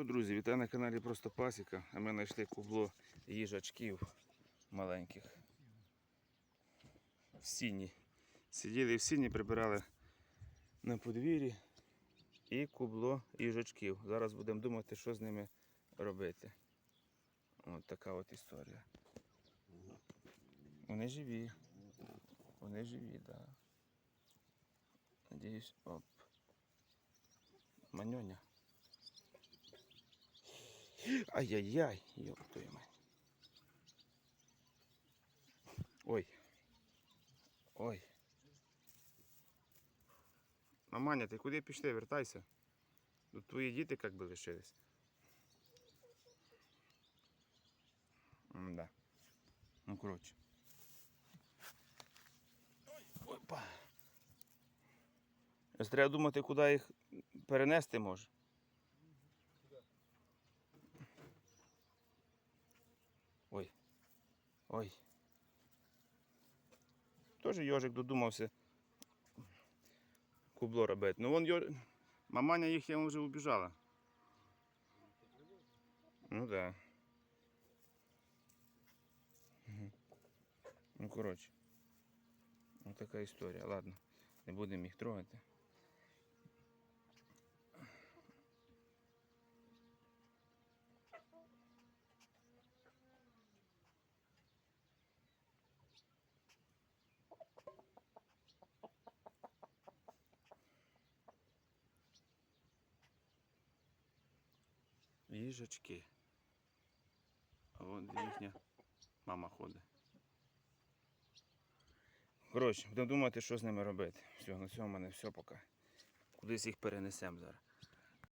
що, друзі, вітаю на каналі Просто Пасіка. А ми знайшли кубло їжачків маленьких. В сіні. Сиділи в сіні, прибирали на подвір'ї і кубло їжачків. Зараз будемо думати, що з ними робити. От така от історія. Вони живі. Вони живі, так. Да. Надіюсь, оп. Маньоня. Ай-яй-яй, мать. Ой. Ой. Маманя, ти куди пішли? Вертайся. Тут твої діти як би лишились. Да. Ну, коротше. Опа. Треба думати, куди їх перенести може. Ой. Тоже йожик додумався кубло робити. Ну вон йо... маманя їх я вже убіжала. Ну да. Мгм. Ну коротше. Ось така історія. Ладно, не будемо їх трогати. Їжачки. А вон їхня мама ходить. Коротше, будемо думати, що з ними робити. Все, на цьому в мене все поки. Кудись їх перенесемо зараз.